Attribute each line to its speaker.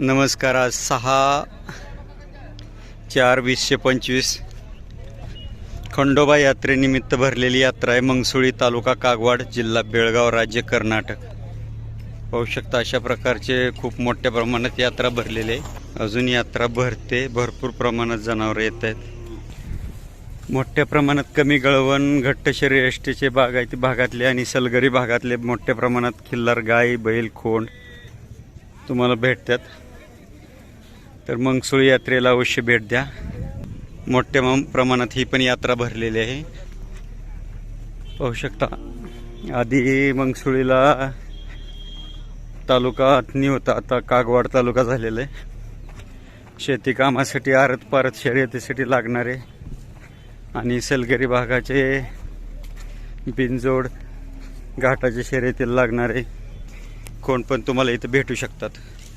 Speaker 1: नमस्कार आज सहा चार वीसशे पंचवीस. खंडोबा यात्रेनिमित्त भरलेली यात्रा आहे मंगसुळी तालुका कागवाड जिल्हा बेळगाव राज्य कर्नाटक. पाहू शकता अशा प्रकारचे खूप मोठ्या प्रमाणात यात्रा भरलेली आहे. अजून यात्रा भरते भरपूर प्रमाणात जनावरं येत आहेत. मोठ्या प्रमाणात कमी गळवण घट्ट शरीर एष्टीचे बागायती भागातले आणि सलगरी भागातले मोठ्या प्रमाणात खिल्लार गाय बैल खोंड तुम्हाला भेटतात. तर मंगसुळी यात्रेला अवश्य भेट द्या. मोठ्या प्रमाणात ही पण यात्रा भरलेली आहे. पाहू शकता. आधी मंगसुळीला तालुका अथनी होता. आता कागवाड तालुका झालेला आहे. शेती कामासाठी आरत पारत शर्यतीसाठी लागणारे आणि सलगरी भागाचे बिनजोड घाटाच्या शर्यतीला लागणारे कोण पण तुम्हाला इथं भेटू शकतात.